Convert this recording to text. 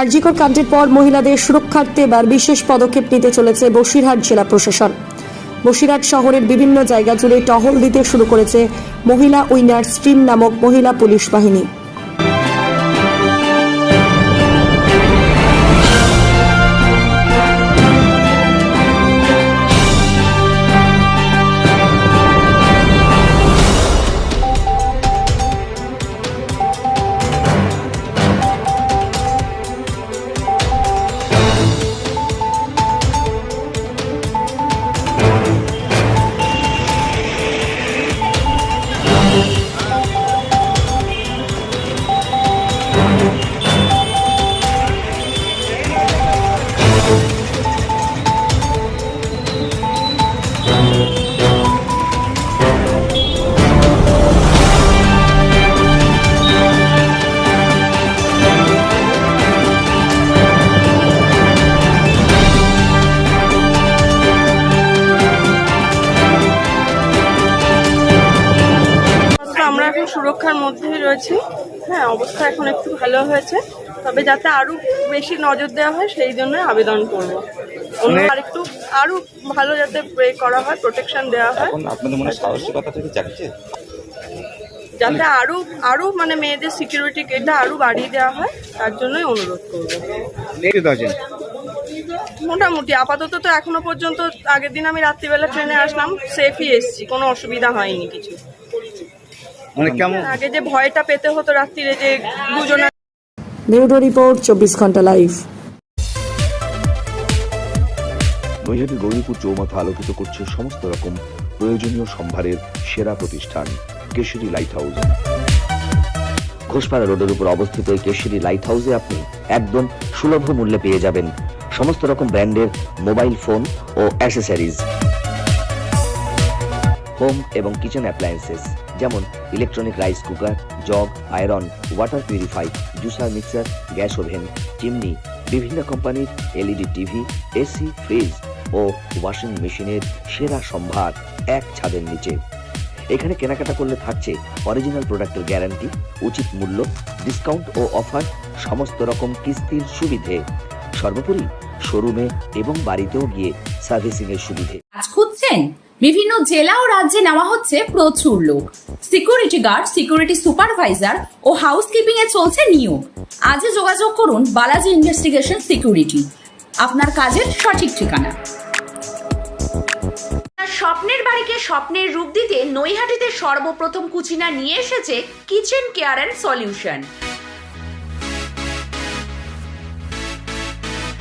আরজিকর কাণ্ডের পর মহিলাদের সুরক্ষার্থে এবার বিশেষ পদক্ষেপ নিতে চলেছে বসিরহাট জেলা প্রশাসন। বসিরহাট শহরের বিভিন্ন জায়গা জুড়ে টহল দিতে শুরু করেছে মহিলা উইনার স্ট্রিম নামক মহিলা পুলিশ বাহিনী। এখন সুরক্ষার মধ্যেই রয়েছি। হ্যাঁ অবস্থা এখন একটু ভালো হয়েছে। তবে যাতে আরও বেশি নজর দেওয়া হয় সেই জন্য আবেদন করব। অন্য আরেকটু আরও ভালো যাতে এ করা হয় প্রোটেকশন দেওয়া হয়। আপনাদের মনে সাহসিকতা থেকে যাচ্ছে যাতে আরও আরও মানে মেয়েদের সিকিউরিটি এটা আরও বাড়িয়ে দেওয়া হয় তার জন্যই অনুরোধ করব। মোটামুটি আপাতত তো এখনও পর্যন্ত আগের দিন আমি রাত্রিবেলা ট্রেনে আসলাম সেফই এসছি কোনো অসুবিধা হয়নি কিছু। মানে কেমন? আগে যে ভয়টা পেতে হতো রাত্রিরে যে দুজনে ব্যুরো রিপোর্ট চব্বিশ ঘণ্টা লাইভ। নৈহাটি গৌরীপুর চৌমাথা আলোকিত করছে সমস্ত রকম প্রয়োজনীয় সম্ভারের সেরা প্রতিষ্ঠান কেশরী লাইট হাউস ঘোষপাড়া রোডের উপর অবস্থিত এই কেশরী লাইট হাউসে আপনি একদম সুলভ মূল্যে পেয়ে যাবেন সমস্ত রকম ব্র্যান্ডের মোবাইল ফোন ও অ্যাসেসরিজ হোম এবং কিচেন অ্যাপ্লায়েন্সেস যেমন electronic rice cooker jug iron water purify juicer mixer gas oven chimney বিভিন্ন কোম্পানির এলইডি টিভি এসি ফ্রিজ ও ওয়াশিং মেশিনের সেরা সম্ভার এক ছাদের নিচে। এখানে কেনাকাটা করলে থাকছে অরিজিনাল প্রোডাক্টের গ্যারান্টি উচিত মূল্য ডিসকাউন্ট ও অফার সমস্ত রকম কিস্তির সুবিধে। সর্বোপরি শোরুমে এবং বাড়িতেও গিয়ে সার্ভিসিং এর সুবিধে। কাজ খুঁজছেন? বিভিন্ন জেলা ও রাজ্যে নেওয়া হচ্ছে প্রচুর লোক। সিকিউরিটি গার্ড সিকিউরিটি সুপারভাইজার ও হাউসকিপিং এ চলছে নিয়োগ। আজই যোগাযোগ করুন বালাজি ইনভেস্টিগেশন সিকিউরিটি আপনার কাজের সঠিক ঠিকানা। স্বপ্নের বাড়িকে স্বপ্নের রূপ দিতে নৈহাটিতে সর্বপ্রথম কুচিনা নিয়ে এসেছে কিচেন কেয়ার অ্যান্ড সলিউশন